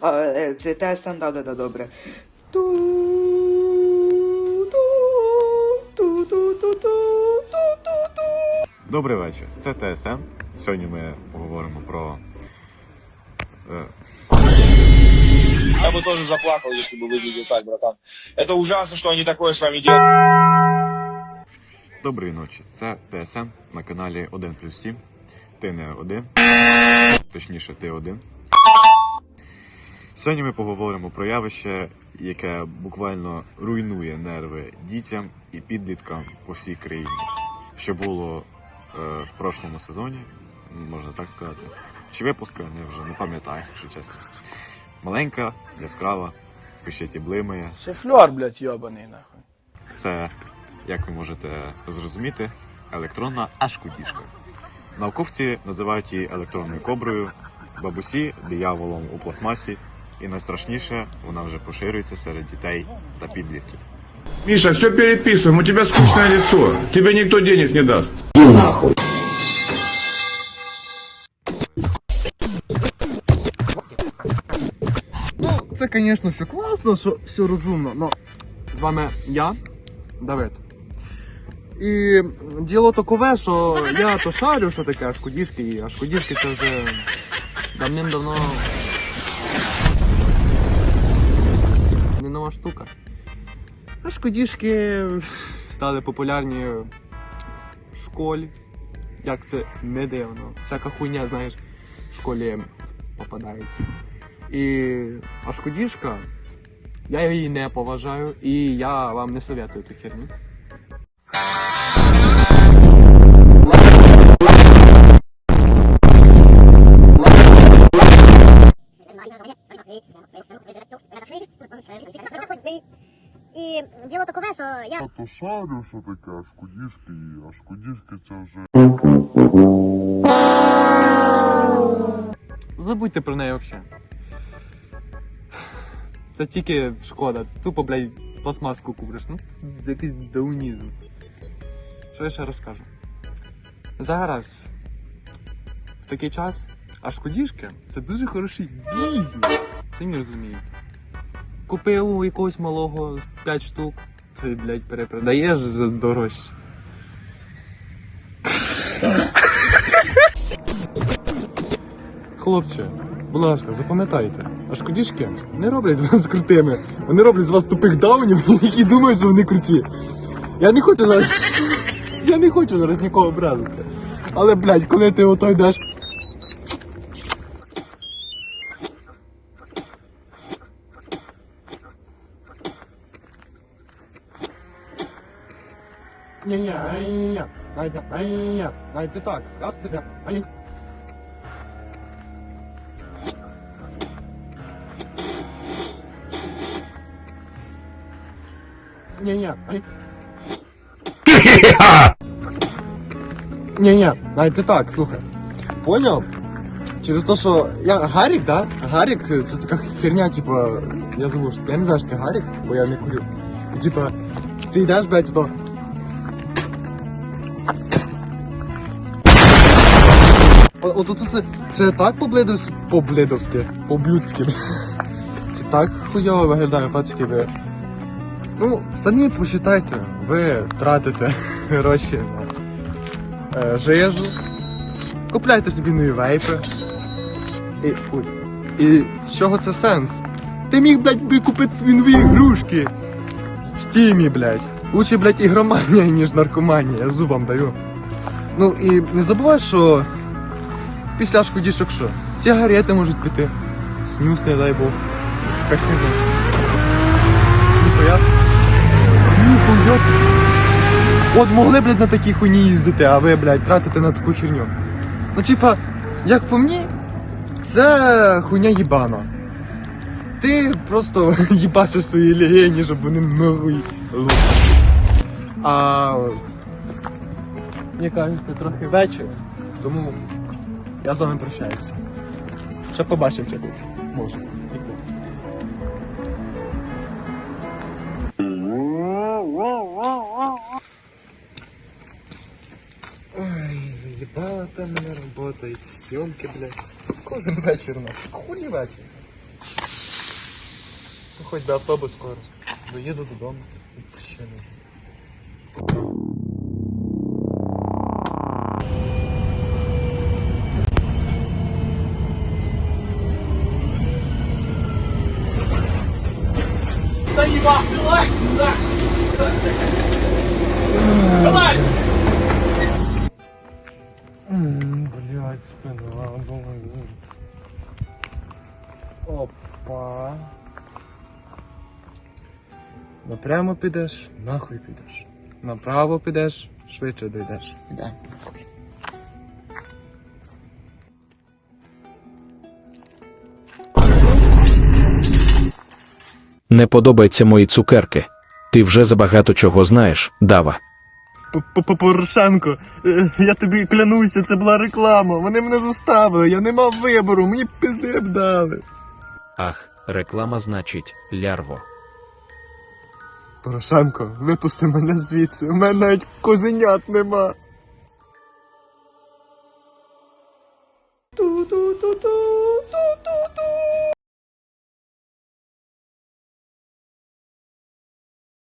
А, е, Це теж санда, да, да, добре. Добрий вечір. Це ТСН. Сьогодні ми поговоримо про. Е, Я бы тоже заплакал, если бы выглядел так, братан. Это ужасно, что они такое с вами делают. Доброї ночі. Це ТСН на каналі 1 плюс 7. Ти не один. Точніше, ти один. Сьогодні ми поговоримо про явище, яке буквально руйнує нерви дітям і підліткам по всій країні. Що було е, в прошлому сезоні, можна так сказати. Чи випуску, я вже не пам'ятаю, якщо чесно. Маленька, яскрава, пищить і блимає. Шефлер, блядь, йобаний нахуй. Це, як ви можете зрозуміти, електронна ашкудішка. Науковці називають її електронною коброю, бабусі дияволом у пластмасі, і найстрашніше, вона вже поширюється серед дітей та підлітків. Миша, все переписываем, у тебя скучное лицо. Тебе никто денег не даст. Це, звісно, все класно, що все розумно, но з вами я, Давид. І діло такове, що я то шарю, що таке ашкодішки, і ашкодішки це вже давним-давно не нова штука. Ашкодішки стали популярні в школі. Як це не дивно. Всяка хуйня, знаєш, в школі попадається. І Ашкодішка, я її не поважаю, і я вам не советую ту херню. І діло такове, що я то шарю, що таке ашкодішки, і ашкодішки це вже Забудьте про неї взагалі. Це тільки шкода. Тупо, блядь, пластмаску купиш. Ну, якийсь даунізм. Що я ще розкажу? Зараз, в такий час, ашкодішки це дуже хороший бізнес. Самі розумієте. Купив у якогось малого 5 штук, ти, блядь, перепродаєш за дорожче. Хлопці, будь ласка, запам'ятайте, ашкодішки не роблять вас крутими. Вони роблять з вас тупих даунів, які думають, що вони круті. Я не хочу зараз. Я не хочу зараз нікого образити. Але, блядь, коли ти ото йдеш. ай-ні-ні, ай-ні, ай-ні-ні, ай ти так, ай-ні, ай Ні-ні, ай. Ні-ні, навіть не так, слухай. Поняв? Через те, що я Гарік, да? Гарік це така херня, типа, я забув, що я не знаю, що ти Гарік, бо я не курю. І типа, ти йдеш, блядь, то. О- От це, це, так поблидовськи, поблидовськи, поблюдськи. Це так хуйово виглядає, пацки, ви. Ну, самі посчитайте, ви тратите гроші на е, жижу, купляйте собі нові вейпи. І, ой, і з чого це сенс? Ти міг, блядь, би купити собі нові ігрушки. В стімі, блядь. Лучше, блядь, ігроманія, ніж наркоманія, я зубам даю. Ну і не забувай, що після шкодішок що? Сигарети можуть піти. Снюс, не дай Бог. Как не знаю. Ніхуя. Ніхуя. От могли, блядь, на такій хуйні їздити, а ви, блядь, тратите на таку херню. Ну, типа, як по мені, це хуйня їбана. Ти просто їбашиш свої легені, щоб вони нахуй лупили. А мені кажеться, трохи вечір, тому я з вами прощаюся. Ще побачимося тут. Може. Ніколи. Ой, заебала там мене робота, і ці зйомки, блядь. Кожен вечір, нахуй. Хулі вечір. хоч би автобус скоро. Доїду додому. Відпочину. Блять, спина, думаю. Опа. Напрямо підеш, нахуй підеш. Направо підеш, швидше дійдеш. Іде. Не подобаються мої цукерки. Ти вже забагато чого знаєш, Дава. Порошенко, е, я тобі клянуся, це була реклама. Вони мене заставили, я не мав вибору, мені пизди б дали. Ах, реклама значить лярво. Порошенко, випусти мене звідси, у мене навіть козенят нема. Ту-ту-ту-ту.